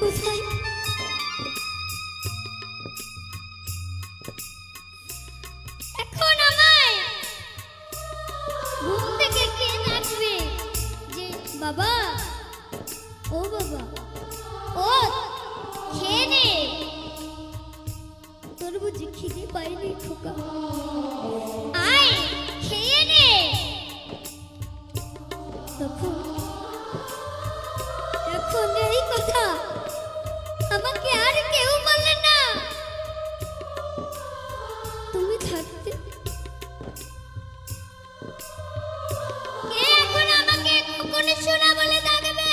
কোথায় এখন ঘুম থেকে কে ডাকবে? যে বাবা, ও বাবা, ও খেয়ে নে। তোর বুঝি খিদে পাইনি খোকা। আয়, খেয়ে নে। কখনো শোনা বলে ডাকবে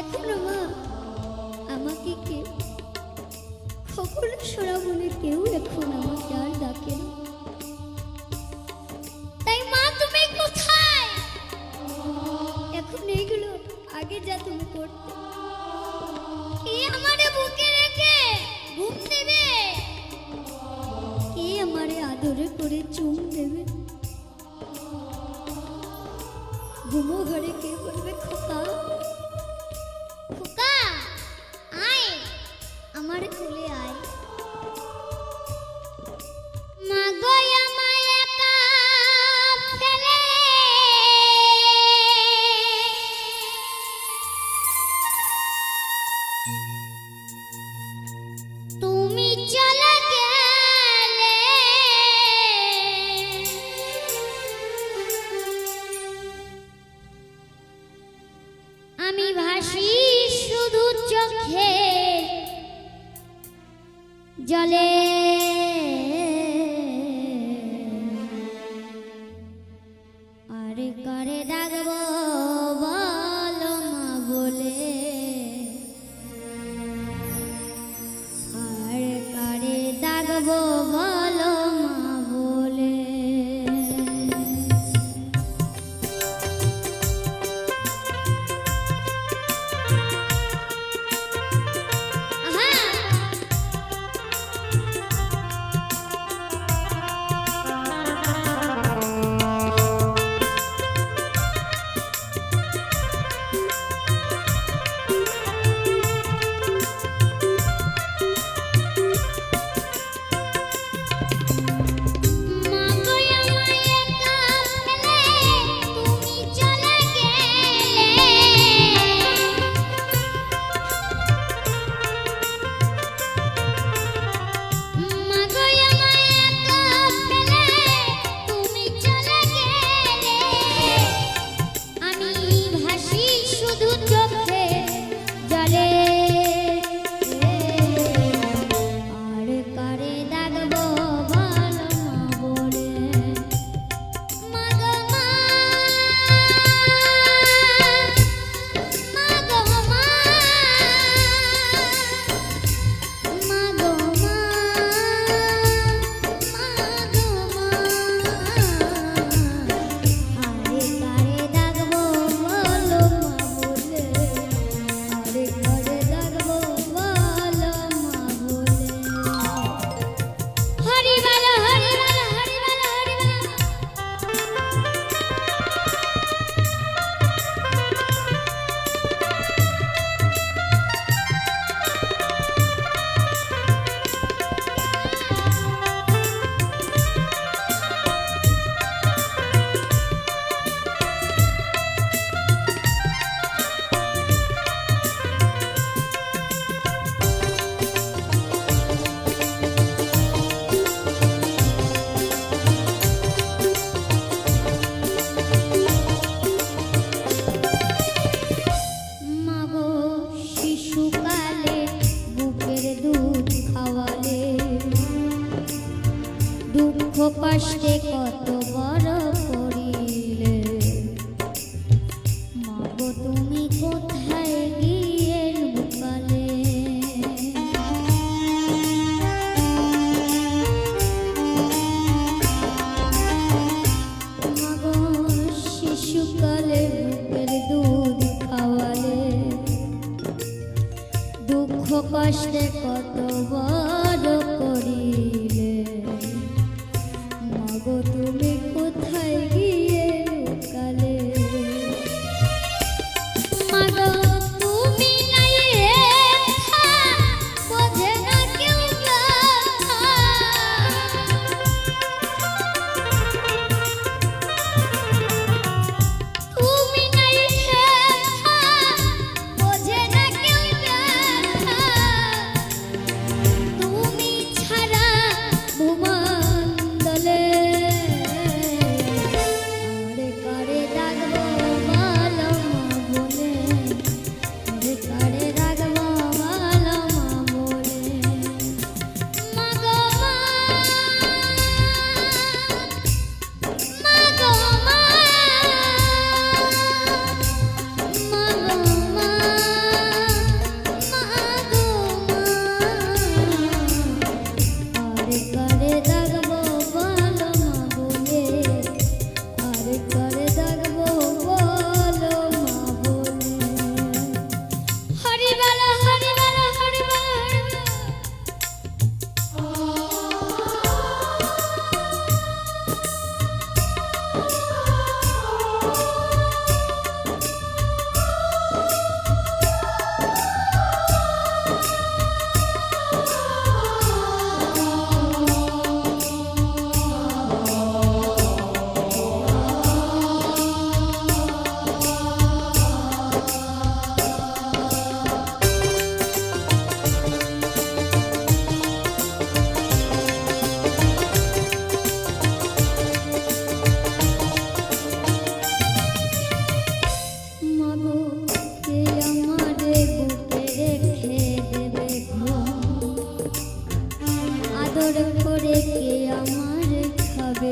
এখনও মা, আমাকে কে কখনো শোনা বলে কেউ এখন আমাকে আর ডাকে না। তাই মা, তুমি কোথায়? এখন এইগুলো আগে যা তুমি করতে। কে আমারে বুকে রেখে ঘুম দেবে? কে আমারে আদরে করে চুম দেবে? ঘুমো ঘরে কে বলবে খোকা? খোকা আয়। আমার কোলে ডাকবো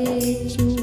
Please.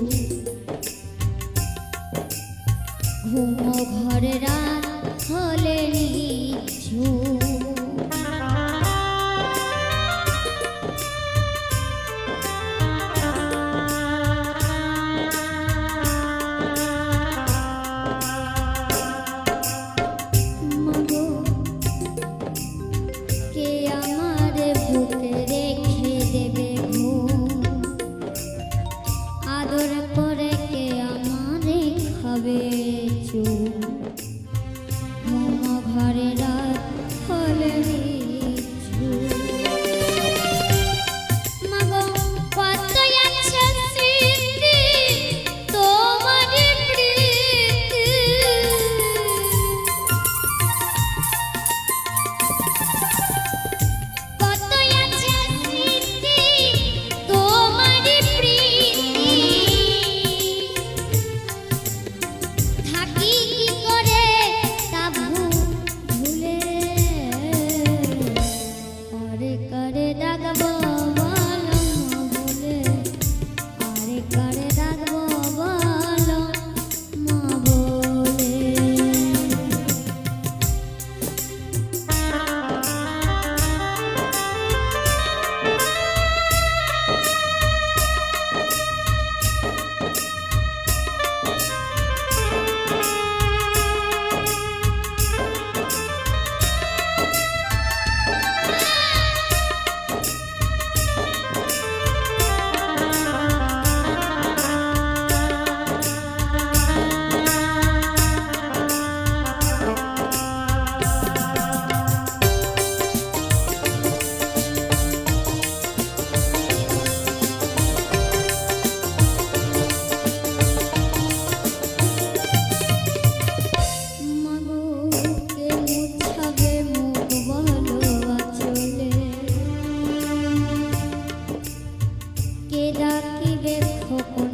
কে ডাকিবে খোকন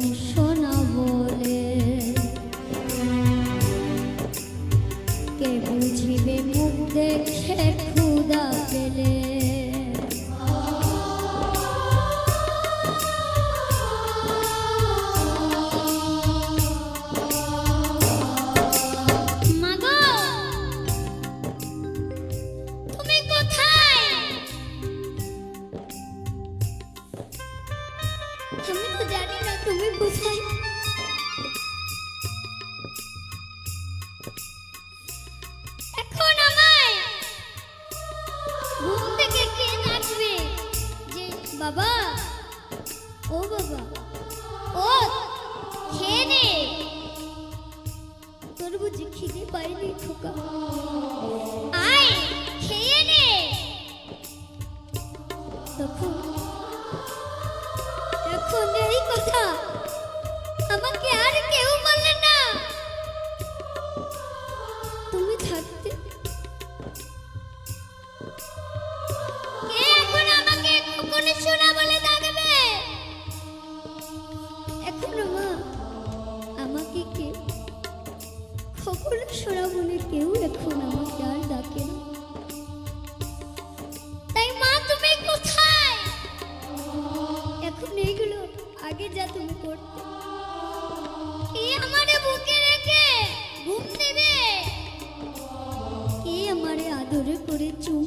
不猜。শোনা কেউ এখন আমাকে আর ডাকে না। তাই মা, তুমি কোথায়? এখন এইগুলো আগে যা তুমি করতে। কে আমারে বুকে রেখে ঘুম দেবে? কে আমারে আদরে করে চুম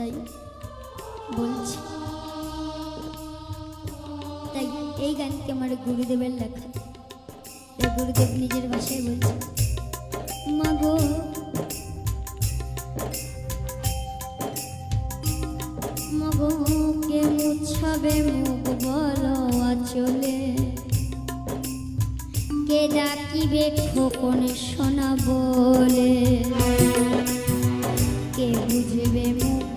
তাই বলছি। তাই এই গানটি আমার গুরুদেবের লেখা। তাই গুরুদেব নিজের ভাষায় বলছে মাগো মাগো কে মুছাবে মুখ বলো আচলে? কে ডাকিবে খোকন সোনা বলে? কে বুঝবে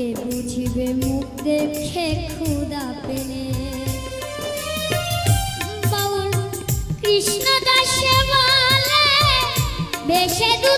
কে বুঝিবে মুখ দেখে খুদা পেলে। কৃষ্ণ দাসে বলে বেশে দু